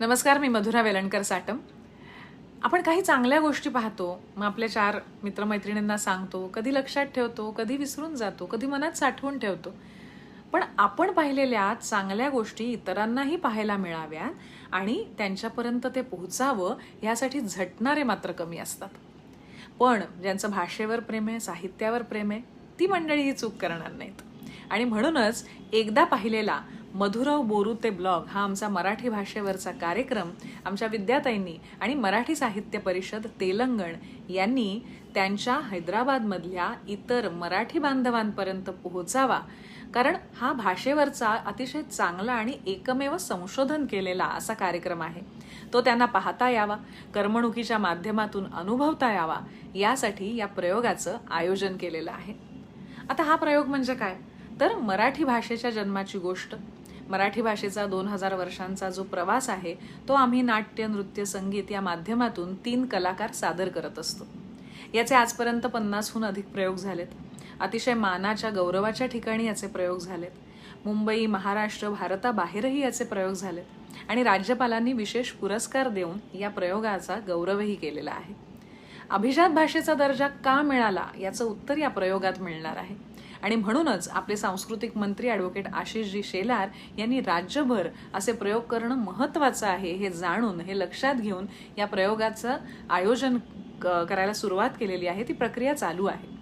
नमस्कार मी मधुरा वेलणकर साटम. आपण काही चांगल्या गोष्टी पाहतो मग आपल्या चार मित्रमैत्रिणींना सांगतो कधी लक्षात ठेवतो कधी विसरून जातो कधी मनात साठवून ठेवतो. पण आपण पाहिलेल्या चांगल्या गोष्टी इतरांनाही पाहायला मिळाव्या आणि त्यांच्यापर्यंत ते पोहोचावं यासाठी झटणारे मात्र कमी असतात. पण ज्यांचं भाषेवर प्रेम आहे साहित्यावर प्रेम आहे ती मंडळी ही चूक करणार नाहीत. आणि म्हणूनच एकदा पाहिलेला मधुराव बोरुते ब्लॉग हा आमचा मराठी भाषेवरचा कार्यक्रम आमच्या विद्याताईंनी आणि मराठी साहित्य परिषद तेलंगण यांनी त्यांच्या हैदराबादमधल्या इतर मराठी बांधवांपर्यंत पोहोचावा. कारण हा भाषेवरचा अतिशय चांगला आणि एकमेव संशोधन केलेला असा कार्यक्रम आहे. तो त्यांना पाहता यावा करमणुकीच्या माध्यमातून अनुभवता यावा यासाठी या प्रयोगाचं आयोजन केलेलं आहे. आता हा प्रयोग म्हणजे काय? तर मराठी भाषेच्या जन्माची गोष्ट. मराठी भाषेचा दोन हजार वर्षांचा जो प्रवास आहे तो आम्ही नाट्य नृत्य संगीत या माध्यमातून तीन कलाकार सादर करत असतो. याचे आजपर्यंत पन्नासहून अधिक प्रयोग झालेत. अतिशय मानाच्या गौरवाच्या ठिकाणी याचे प्रयोग झालेत. मुंबई महाराष्ट्र भारताबाहेरही याचे प्रयोग झालेत आणि राज्यपालांनी विशेष पुरस्कार देऊन या प्रयोगाचा गौरवही केलेला आहे. अभिजात भाषेचा दर्जा का मिळाला याचं उत्तर या प्रयोगात मिळणार आहे. आणि म्हणूनच आपले सांस्कृतिक मंत्री ॲडव्होकेट आशिषजी शेलार यांनी राज्यभर असे प्रयोग करणं महत्त्वाचं आहे हे जाणून हे लक्षात घेऊन या प्रयोगाचं आयोजन क- करायला सुरुवात केलेली आहे. ती प्रक्रिया चालू आहे.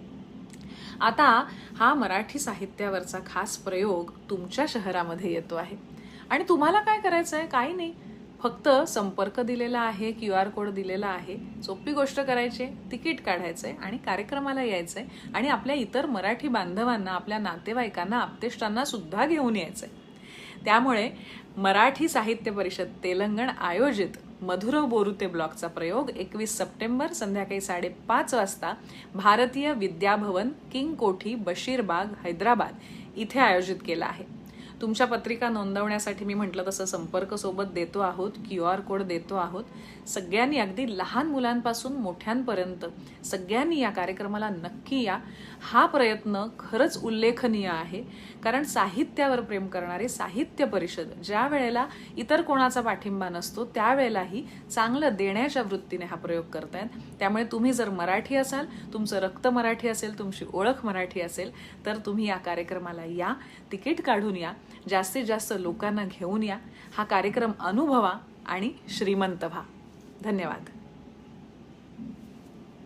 आता हा मराठी साहित्यावरचा खास प्रयोग तुमच्या शहरामध्ये येतो आहे. आणि तुम्हाला काय करायचं आहे काही नाही. फक्त संपर्क दिलेला आहे क्यू आर कोड दिलेला आहे सोपी गोष्ट करायची आहे, तिकीट आहे आणि कार्यक्रमाला यायचं आहे आणि आपल्या इतर मराठी बांधवांना आपल्या नातेवाईकांना आपतेष्टांना सुद्धा घेऊन यायचंय. त्यामुळे मराठी साहित्य परिषद तेलंगण आयोजित मधुरव बोरुते ब्लॉकचा प्रयोग एकवीस सप्टेंबर संध्याकाळी साडेपाच वाजता भारतीय विद्याभवन किंग कोठी बशीरबाग हैदराबाद इथे आयोजित केला आहे. तुमच्या पत्रिका नोंदवण्यासाठी मी म्हटलं तसं संपर्क सोबत देतो आहोत क्यू आर कोड देतो आहोत. सगळ्यांनी अगदी लहान मुलांपासून मोठ्यांपर्यंत सगळ्यांनी या कार्यक्रमाला नक्की या. हा प्रयत्न खरंच उल्लेखनीय आहे. कारण साहित्यावर प्रेम करणारे साहित्य परिषद ज्या वेळेला इतर कोणाचा पाठिंबा नसतो त्यावेळेलाही चांगलं देण्याच्या वृत्तीने हा प्रयोग करतायत. त्यामुळे तुम्ही जर मराठी असाल तुमचं रक्त मराठी असेल तुमची ओळख मराठी असेल तर तुम्ही या कार्यक्रमाला या. तिकीट काढून या. जास्तीत जास्त लोकांना घेऊन या. हा कार्यक्रम अनुभवा आणि श्रीमंत व्हा. धन्यवाद.